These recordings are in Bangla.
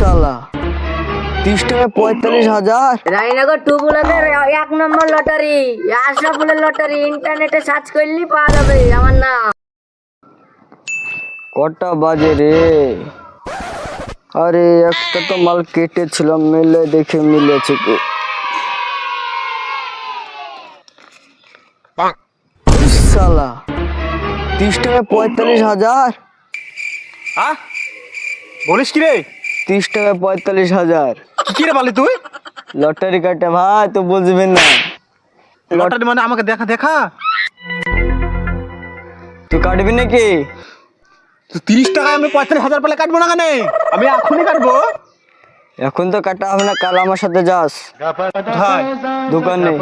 সালা তিরিশ টাকা পঁয়তাল্লিশ হাজার। রানীনগর টু বুলাদের এক নম্বর লটারি। আশরাফুলের লটারি ইন্টারনেটে সার্চ করলেই পাওয়া যাবে। আমার নাম। কটা বাজে রে? আরে একটা তো মাল কেটেছিলাম মিলে দেখে মিলেছে কি সালা তিরিশ টাকা পঁয়তাল্লিশ হাজার। আহ! বলিস কি রে? তিরিশ টাকা পঁয়তাল্লিশ হাজার। কি রে বলি তুই? লটারি কাটে ভাই তো বুঝবেন না। লটারি মানে আমাকে দেখা দেখা? তুই কাটবি নাকি? তিরিশ টাকায় আমি পঁয়তাল্লিশ হাজার পেলে কাটবো না কেন? আমি এখনই কাটবো। এখন তো কাটা হবে না কাল আমার সাথে যাস। দোকানে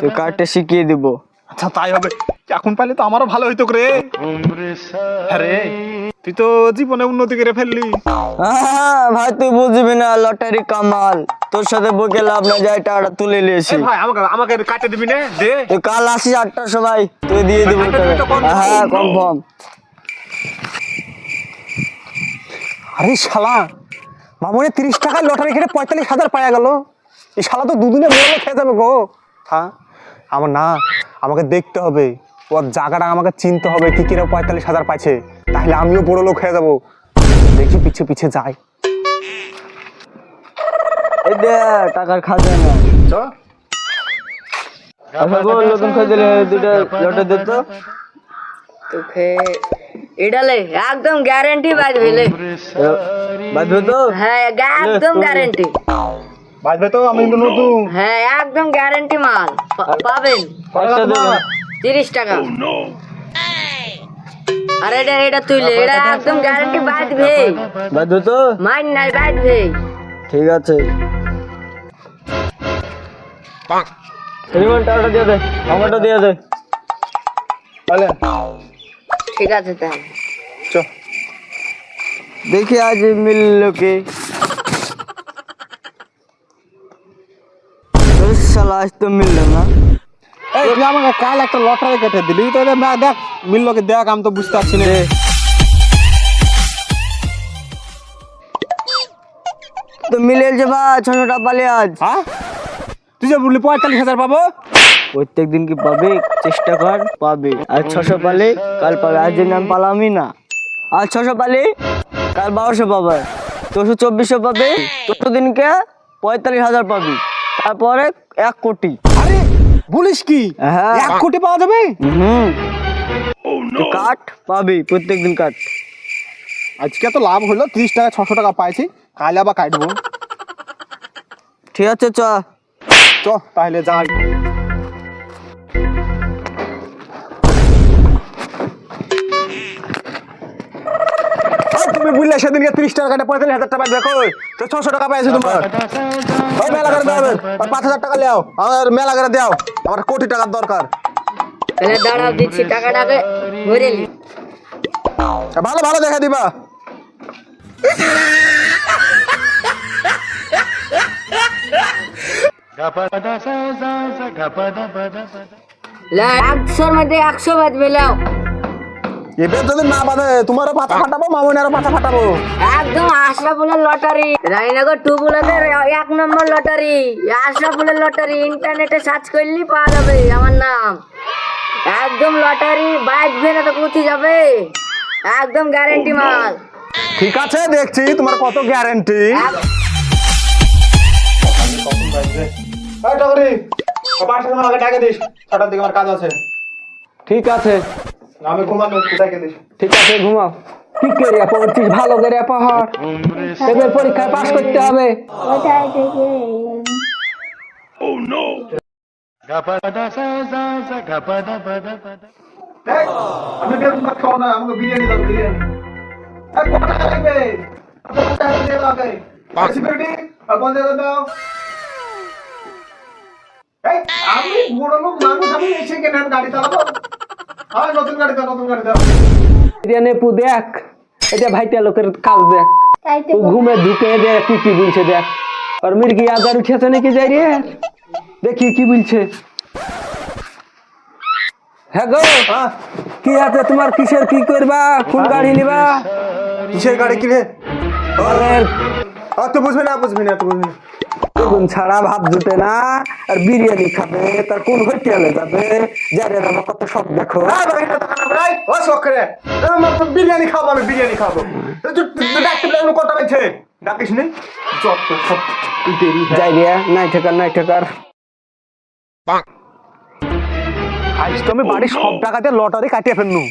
তুই কাটতে শিখিয়ে দিব। আচ্ছা তাই হবে। এখন পাইলে তো আমারও ভালো হইতো রে। আরে তুই তো জীবনে উন্নতি করে ফেললি। হ্যাঁ ভাই তুই বুঝবি না লটারি কামাল। তোর সাথে বকে লাভ না যায় টাকাটা তুলে নিয়েছি ভাই আমাকে আমাকে কাটে দিবি না? দে। তুই কাল আসিস আটটার সময় তুই দিয়ে দিবি confirm। হ্যাঁ কনফার্ম। আরে শালা মামনে তিরিশ টাকায় লটারি কেটে পঁয়তাল্লিশ হাজার পাওয়া গেল। এই শালা তো দুদিনে বড় খেয়ে যাবে গো। হ্যাঁ আমার না আমাকে দেখতে হবে। ওর জায়গাটা আমাকে চিনতে হবে কি কিরে পঁয়তাল্লিশ হাজার পাইছে। তাহলে আমিও বড় লোক হয়ে যাব। দেখি পিছে পিছে যাই। টাকার খাজা না আচ্ছা নতুন খাই দিলে দুটা দে তো। তোকে এডালে একদম গ্যারেন্টি তো। হ্যাঁ একদম গ্যারেন্টি বাজবে তো আমি কিন্তু নতুন। হ্যাঁ একদম গ্যারেন্টি মাল। পা- পাবেন। একটা দে তিরিশ টাকা। আরে এটা এটা তুইলে এটা একদম গ্যারেন্টি বাজবে। বাঁধবে তো? মাইন নাই বাজবে। ঠিক আছে। রিমন টাকাটা দিয়ে দে আমারটা দিয়ে দে। তাহলে। ঠিক আছে তাহলে। চ। দেখি আজ মিলল কি। ওই আজ তো মিলল না। এই তুই আমাকে কাল একটা লটারি কেটে দিলি। তো দেখ মিললো কি দেখ আমি তো বুঝতে পারছি না। তো মিলেছে বা ছশো টাকা পালি আজ। হ্যাঁ? তুই যে বললি পঁয়তাল্লিশ হাজার পাবো? প্রত্যেক দিন কি পাবি? চেষ্টা কর পাবি। আর ছশো পালি কাল পাবে। আজ দিন আমি পালামই না। আর ছশো পালি কাল বারোশো পাবে। তোশো চব্বিশশো পাবি। তোশো দিনকে পঁয়তাল্লিশ হাজার পাবি। তারপরে এক কোটি। আরে বলিস কি? হ্যাঁ। এক কোটি পাওয়া যাবে? হুম। কাঠ কাট পাবি প্রত্যেক দিন কাট। আজকে তো লাভ হলো ত্রিশ টাকা ছশো টাকা পাইছি। কাল আবার কাটবো। ঠিক আছে চ। চ তাহলে যাই। তুমি বুঝলে সেদিনকে ত্রিশ টাকা কাটে পঁয়তাল্লিশ হাজার টাকা দেখো তো ছশো টাকা পাইছি তোমার। ওই মেলা করে দেবে পাঁচ হাজার টাকা লেও। আমার মেলা করে দাও। আমার কোটি টাকার দরকার। দাঁড়াও দিচ্ছি টাকাটাকে। ভালো ভালো দেখে দিবা। একশোর মধ্যে একশো বাজবে লাও। এবার যদি না বাঁধে তোমারও পাতা ফাটাবো মামুনেরও পাতা ফাটাবো। একদম আশরাফুলের লটারি। রানীনগর টু বুলাদের এক নম্বর লটারি। আশরাফুলের লটারি ইন্টারনেটে সার্চ করলেই পাওয়া যাবে আমার নাম। একদম লটারি বাজবে না তো কোথায় যাবে? একদম গ্যারেন্টি মাল। ঠিক আছে দেখছি তোমার কত গ্যারেন্টি ঠিক আছে। আমি ঘুমানো ডাকে দিস ঠিক আছে ঘুমাও। কি করে পড়ছিস ভালো করে পড় এবার পরীক্ষায় পাস করতে হবে। আমি বেগুন ভাত খাব না আমাকে বিরিয়ানি দাও বিরিয়ানি। এই কত টাকা লাগবে কত টাকা দিয়ে দাও আগে সিকিউরিটি আর বন্ধ করে দাও। এই আমি বড় লোক মানুষ আমি এসে কেন গাড়ি চালাবো? হ্যাঁ নতুন গাড়ি দাও নতুন গাড়ি দাও এনে পু দেখ এটা ভাইটা লোকের কাজ দেখ ও ঘুমে ঢুকে দেখ কি কি বলছে দেখ আর মির্গি আদার উঠেছে নাকি যাই রে দেখি কি বলছে হ্যাঁ গো হ্যাঁ কি আছে তোমার কিসের কি করবা কোন গাড়ি নিবা কিসের গাড়ি কিনে তুই বুঝবি না বুঝবি না তুই বুঝবি না। বেগুন ছাড়া ভাত জুটে না আর বিরিয়ানি খাবে তার কোন হোটেলে যাবে? যারে আমার কত সব দেখো। ও আমার তো বিরিয়ানি খাব আমি বিরিয়ানি খাব। ডাকিস নি। যত সব দেরি। যাই রে নাই ঠেকার নাই ঠেকার। আজ তো আমি বাড়ির সব টাকাতে লটারি কাটিয়ে ফেলনু।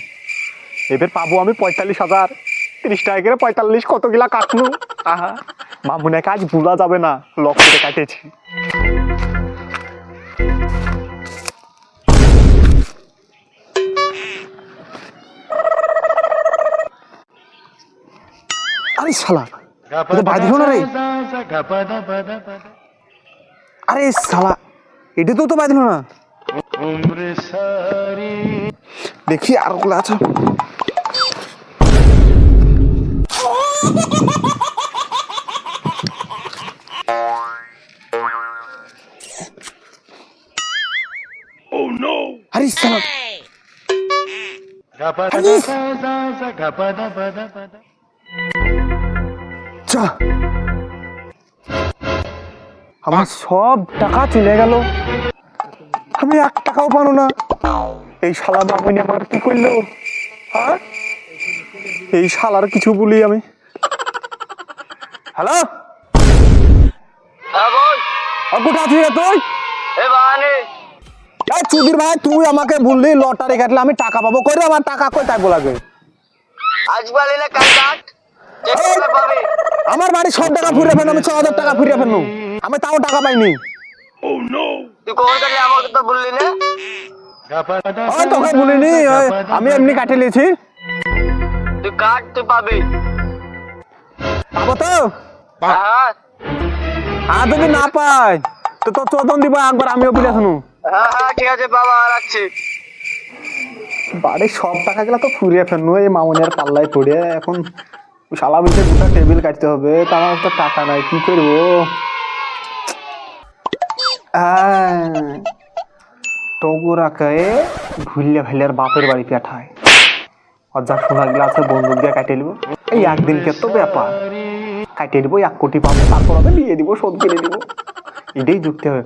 এবার পাবো আমি পঁয়তাল্লিশ হাজার। তিরিশ টাকা করে পঁয়তাল্লিশ কত গিলা কাটনু। আহা। মামুনে কাজ ভুলা যাবে না, লক করে কাটিয়েছি। আরে শালা এটা না রে? আরে শালা এটা তো তো বাদ দিল না। দেখি আর ওগুলো আছে। যা। আমার সব টাকা চলে গেল। আমি এক টাকাও পানো না। এই শালা মামুনি আমার কি করল? হ্যাঁ? এই শালার কিছু বলি আমি। হ্যালো? হ্যাঁ কোথা আছিস তুই। এ বাহানে। চুদির ভাই তুই আমাকে বললি লটারি কাটলে আমি টাকা পাবো। করে আমার টাকা কই তাই বলাবে আজ পালে না কাল কাট আমার বাড়ি সব টাকা ফুরিয়ে ফেলল আমি ছ হাজার টাকা ফুরিয়ে ফেলল আমি তাও টাকা পাইনি। তোকে বলিনি আমি এমনি কাটিয়ে নিয়েছি। তুই কাট তুই পাবি। পাবো তো? হ্যাঁ। আর যদি না পাই তো তোর চোদন দিব একবার আমিও বিলে শুনু। হ্যাঁ হ্যাঁ ঠিক আছে, বাবা, রাখছি। বাড়ির সব টাকা গুলা তো ফুরিয়ে ফেলনু এই মামুনের পাল্লায় পড়ে। এখন শালা বলছে গোটা টেবিল কাটতে হবে তা আমার তো টাকা নাই, কি করব? টগুরাকে ভুললে ভাইলের বাপের বাড়ি পেঠায়। আর যা সোনা গুলা আছে বন্দুক দিয়ে কাটিয়ে নিবো। এই একদিনকে তো ব্যাপার। কাটিয়ে দিব এক কোটি পাবো, তারপর হবে দিয়ে দিব, শোধ কিনে দিব। এটাই যুক্তি হবে।